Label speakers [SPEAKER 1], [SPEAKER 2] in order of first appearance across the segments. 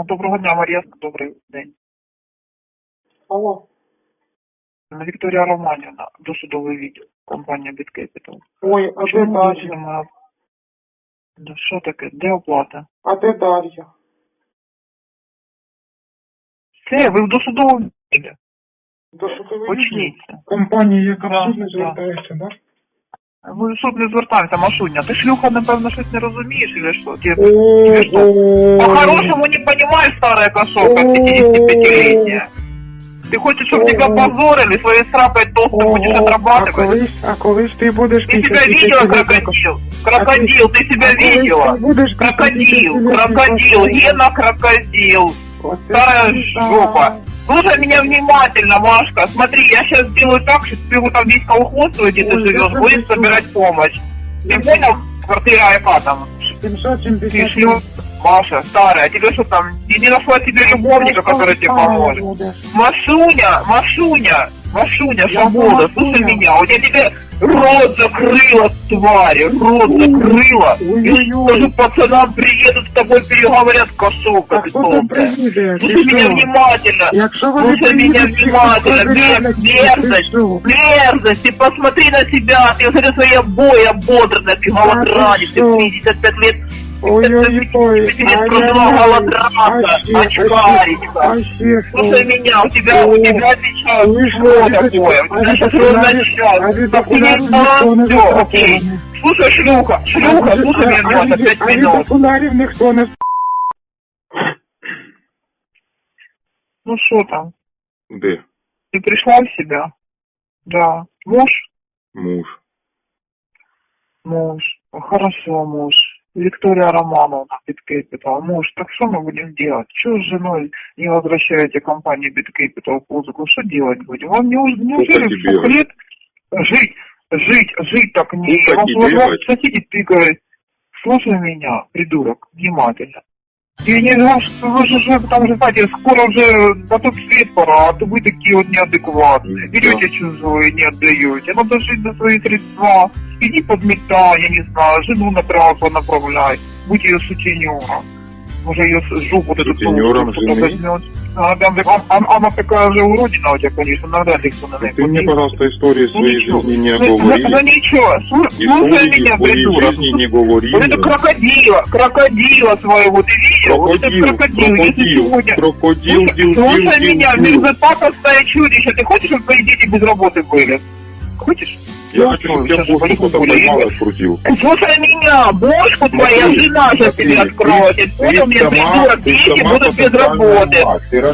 [SPEAKER 1] Ну, доброго дня, Марія. Добрий день.
[SPEAKER 2] Алло.
[SPEAKER 1] Вікторія Романівна, досудовий відділ, компанія Bit Capital.
[SPEAKER 2] Ой, а де Дар'я?
[SPEAKER 1] вирішили Да Що таке? Де оплата?
[SPEAKER 2] А де Дар'я?
[SPEAKER 1] Все, ви в досудовому відділі.
[SPEAKER 2] До судової
[SPEAKER 1] Почніться.
[SPEAKER 2] компанії, яка
[SPEAKER 1] Да,
[SPEAKER 2] в суд не
[SPEAKER 1] да.
[SPEAKER 2] звертається, да?
[SPEAKER 1] Ви в суд не звертаємося, Машуня. Ти шлюха, напевно, щось не розумієш, или що? Ти что?
[SPEAKER 2] Ого.
[SPEAKER 1] по-хорошему не понимаешь, старая кошелка, 55-летняя. Ты хочешь, чтобы тебя позорили, свои страпой толстой будешь
[SPEAKER 2] Ого. А
[SPEAKER 1] отрабатывать?
[SPEAKER 2] коли ж, а коли ж ти будеш
[SPEAKER 1] Ты себя видела, крокодил? Крокодил, ты себя видела?
[SPEAKER 2] будеш
[SPEAKER 1] Крокодил, крокодил, Гена крокодил. Старая жопа. Слушай меня внимательно, Машка. Смотри, я сейчас сделаю так, что ты вот там весь колхоз, где ты живешь,
[SPEAKER 2] я хочу.
[SPEAKER 1] собирать помощь. Ты понял, квартира яка там? Ты
[SPEAKER 2] 770
[SPEAKER 1] шлю, Маша, старая, тебе что там, ты не нашла себе любовника, который тебе поможет? Машуня, Машуня, Машуня,
[SPEAKER 2] Я
[SPEAKER 1] свобода, слушай меня, у тебя тебе рот закрыла, твари, рот закрыла. И скажу, пацанам приедут с тобой переговорят, кошелка
[SPEAKER 2] А
[SPEAKER 1] ты?
[SPEAKER 2] Ти
[SPEAKER 1] Слушай меня внимательно. Слушай меня внимательно, мерзость, мерзость, ты посмотри на себя, ты смотри свои обои ободранные, ты голодранец, ты 55 лет,
[SPEAKER 2] Ой-ой-ой,
[SPEAKER 1] Тебе просто голодранка, очкаричка. Слушай меня, у тебя, у тебя сейчас что такое? У тебя сейчас ровно час. Так, ты не все, окей. Слушай, шлюха, шлюха, слушай меня внимательно, пять
[SPEAKER 2] А від
[SPEAKER 1] минут.
[SPEAKER 2] окулярів ніхто не
[SPEAKER 1] Ну что там,
[SPEAKER 3] Де?
[SPEAKER 1] ты пришла в себя? Да. Муж?
[SPEAKER 3] Муж.
[SPEAKER 1] Муж. Хорошо, муж. Виктория Романовна, BitCapital. Муж, так что мы будем делать? Что с женой не возвращаете компании BitCapital музыку? Что делать будем? Вам не уж- неужели в лет жить, жить, жить так не...
[SPEAKER 3] Сколько
[SPEAKER 1] Вам соседи тыкают. Слушай меня, придурок, внимательно. Я не знаю, что вы же, же там же, знаете, скоро уже на тот свет пора, а то вы такие вот неадекватные.
[SPEAKER 3] Да.
[SPEAKER 1] Берете чужое, не отдаете. Надо жить на свои средства. Иди подметай, я не знаю, жену на трасу направляй. Будь ее сутенером. Может, ее жопу вот эту
[SPEAKER 3] Сутенером жены?
[SPEAKER 1] Она, там, а- а- она такая же уродина у тебя, конечно, ли кто на ней
[SPEAKER 3] Ты мне, пожалуйста, истории своей
[SPEAKER 1] ничего.
[SPEAKER 3] жизни не
[SPEAKER 1] Ну, ну,
[SPEAKER 3] говори.
[SPEAKER 1] ну ничего, слу- слушай меня, придурок.
[SPEAKER 3] жизни не говори.
[SPEAKER 1] Вот это крокодила, крокодила своего, ты видел? Вот
[SPEAKER 3] Крокодил,
[SPEAKER 1] это крокодил,
[SPEAKER 3] крокодил,
[SPEAKER 1] сегодня...
[SPEAKER 3] крокодил,
[SPEAKER 1] Слушай,
[SPEAKER 3] дил,
[SPEAKER 1] слушай
[SPEAKER 3] дил,
[SPEAKER 1] меня,
[SPEAKER 3] дил.
[SPEAKER 1] мерзопакостное чудище, ты хочешь, чтобы твои дети без работы были? Хочешь?
[SPEAKER 3] Я хочу, чтобы
[SPEAKER 1] Сейчас
[SPEAKER 3] бошку
[SPEAKER 1] гуляю.
[SPEAKER 3] поймал и открутил.
[SPEAKER 1] Слушай меня, бошку твоя жена сейчас тебе откроет. Понял
[SPEAKER 3] сама-
[SPEAKER 1] придурок, дети будут без работы.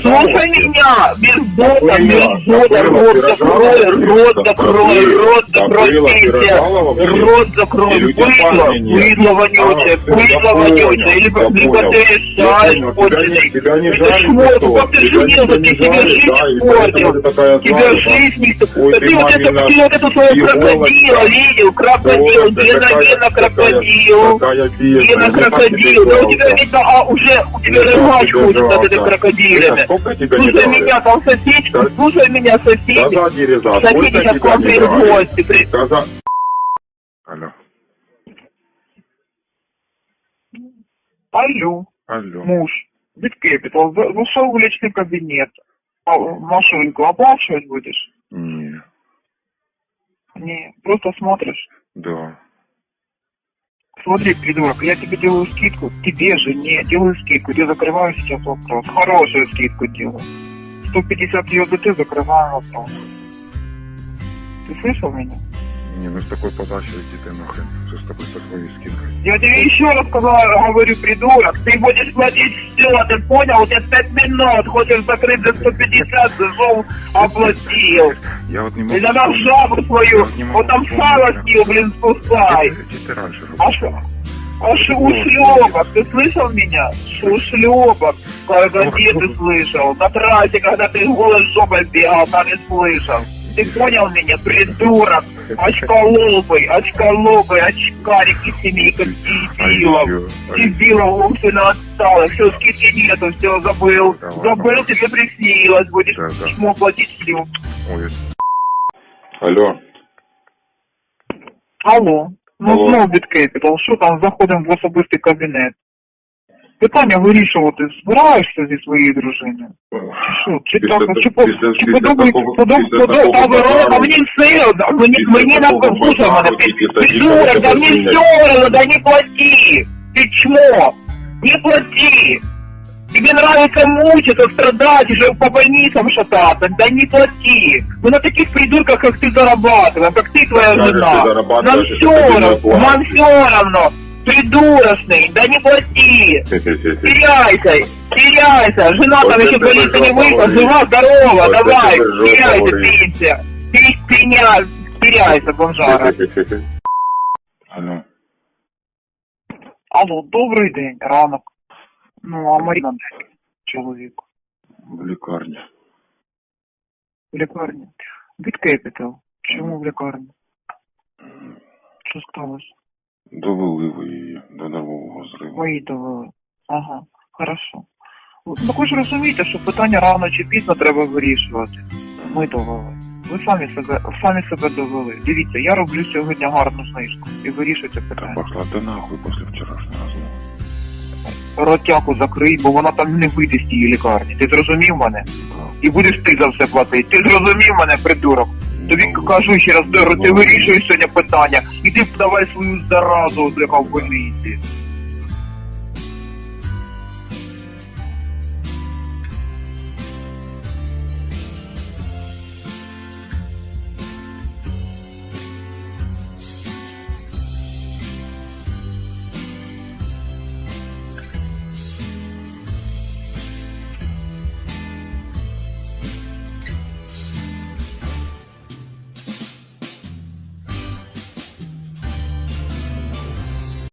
[SPEAKER 1] Слушай меня, без
[SPEAKER 3] Закрыла,
[SPEAKER 1] без
[SPEAKER 3] закрыла,
[SPEAKER 1] рот закрой, рот закрой, рот закрой? Рот закрой,
[SPEAKER 3] Или
[SPEAKER 1] быдло, быдло вонючее, быдло
[SPEAKER 3] я
[SPEAKER 1] вонючее,
[SPEAKER 3] я Я не-
[SPEAKER 1] конченый.
[SPEAKER 3] тебя не
[SPEAKER 1] Это шмот, как ты женился, ты себе жизнь испортил. Тебя жизнь не...
[SPEAKER 3] Ты,
[SPEAKER 1] вот это, ты вот свою
[SPEAKER 3] и
[SPEAKER 1] крокодила видел, крокодил,
[SPEAKER 3] Вот,
[SPEAKER 1] Гена, крокодил. Гена, крокодил, да у тебя видно, а уже у тебя
[SPEAKER 3] тебе
[SPEAKER 1] ходит над
[SPEAKER 3] тебя не
[SPEAKER 1] Слушай меня, там соседи, слушай меня, соседи. Соседи сейчас к вам
[SPEAKER 3] не
[SPEAKER 1] приедут в
[SPEAKER 3] дали?
[SPEAKER 1] гости. при-
[SPEAKER 3] Сказа... Алло,
[SPEAKER 1] Алло,
[SPEAKER 3] алло.
[SPEAKER 1] муж, Биткэпитал, зашел в личный кабинет. А, Машеньку оплачивать будешь?
[SPEAKER 3] Не,
[SPEAKER 1] просто смотришь.
[SPEAKER 3] да.
[SPEAKER 1] Смотри, придурок, я тебе делаю скидку, тебе же не делаю скидку, я закрываю сейчас вопрос. Хорошую скидку делаю. 150 ЮДТ закрываем вопрос. Ты слышал меня?
[SPEAKER 3] Не, ну с такой подачей иди ты нахрен. Что с тобой со своей скидкой?
[SPEAKER 1] Я тебе еще раз сказал, говорю, придурок, ты будешь платить все, ты понял? У тебя 5 минут, хочешь закрыть за 150, зашел, оплатил.
[SPEAKER 3] Я вот не могу...
[SPEAKER 1] И надо жабу свою,
[SPEAKER 3] вот
[SPEAKER 1] вот там съел, блин, спускай. А что? А ш- ушлепок, ты слышал меня? Когда где ты слышал? На трассе, когда ты голой жопой бегал, там и слышал. Ты понял меня, придурок? Очколобый, очколобый, очкарик и семейка дебилов. Дебилов умственно отсталых, все, скидки нету, все, забыл.
[SPEAKER 3] Да ладно.
[SPEAKER 1] Забыл, тебе приснилось, будешь
[SPEAKER 3] Да, да.
[SPEAKER 1] чмо платить все.
[SPEAKER 3] Ой. Алло.
[SPEAKER 1] Алло, ну
[SPEAKER 3] Алло.
[SPEAKER 1] знову BitCapital, що там, заходимо в особистий кабінет питання вирішувати збираєшся зі своєю дружиною? Чи що? Чи
[SPEAKER 3] Після
[SPEAKER 1] так?
[SPEAKER 3] та-
[SPEAKER 1] Чи, по,
[SPEAKER 3] після-
[SPEAKER 1] чи
[SPEAKER 3] після
[SPEAKER 1] подобається?
[SPEAKER 3] такого-
[SPEAKER 1] Подоб,
[SPEAKER 3] після
[SPEAKER 1] подоб,
[SPEAKER 3] такого
[SPEAKER 1] та, ви-
[SPEAKER 3] базару-
[SPEAKER 1] а мені все, да, мені,
[SPEAKER 3] Після
[SPEAKER 1] мені на
[SPEAKER 3] такого
[SPEAKER 1] слушай мене,
[SPEAKER 3] базару
[SPEAKER 1] ти,
[SPEAKER 3] тільки
[SPEAKER 1] ти
[SPEAKER 3] тоді
[SPEAKER 1] дурак,
[SPEAKER 3] тебе
[SPEAKER 1] да мені
[SPEAKER 3] звільнять.
[SPEAKER 1] все равно, да не плати, ты чмо, не плати. Тебе нравится мучиться, страдать, уже по больницам шататься, да не плати. Мы на таких придурках, как ты, зарабатываем, как ты и твоя
[SPEAKER 3] Скажешь,
[SPEAKER 1] жена.
[SPEAKER 3] ты зарабатываешь,
[SPEAKER 1] Нам
[SPEAKER 3] и
[SPEAKER 1] все
[SPEAKER 3] тебе не
[SPEAKER 1] равно,
[SPEAKER 3] платят.
[SPEAKER 1] нам все равно. Придурочный, да не плати. Теряйся, теряйся. Жена
[SPEAKER 3] Вот
[SPEAKER 1] там еще
[SPEAKER 3] это
[SPEAKER 1] больницы не
[SPEAKER 3] вы
[SPEAKER 1] вышла,
[SPEAKER 3] говорите.
[SPEAKER 1] жива, здорова,
[SPEAKER 3] Вот
[SPEAKER 1] давай,
[SPEAKER 3] это вы жопа
[SPEAKER 1] теряйся,
[SPEAKER 3] говорите.
[SPEAKER 1] пенсия. Ты, ты не, теряйся, бомжара.
[SPEAKER 3] Алло,
[SPEAKER 1] Алло, добрий день, ранок. Ну, а Маріна де? Чоловік.
[SPEAKER 3] в лікарні.
[SPEAKER 1] В лікарні. Від Capital. Чому в лікарні? Що сталося?
[SPEAKER 3] Довели ви її до нервового зриву.
[SPEAKER 1] Мої довели. Ага, хорошо. Ну ви ж розумієте, що питання рано чи пізно треба вирішувати. Ми довели. Ви самі себе, самі себе довели. Дивіться, я роблю сьогодні гарну знижку і вирішую це
[SPEAKER 3] Та
[SPEAKER 1] питання.
[SPEAKER 3] пошла ти нахуй після вчорашнього розмови.
[SPEAKER 1] Ротяку закрий, бо вона там не вийде з тієї лікарні. Ти зрозумів мене? І будеш ти за все платити. Ти зрозумів мене, придурок? Тобі
[SPEAKER 3] Ну,
[SPEAKER 1] кажу ще раз, Доро, ти вирішуєш сьогодні питання. Іди давай свою заразу, яка в больниці.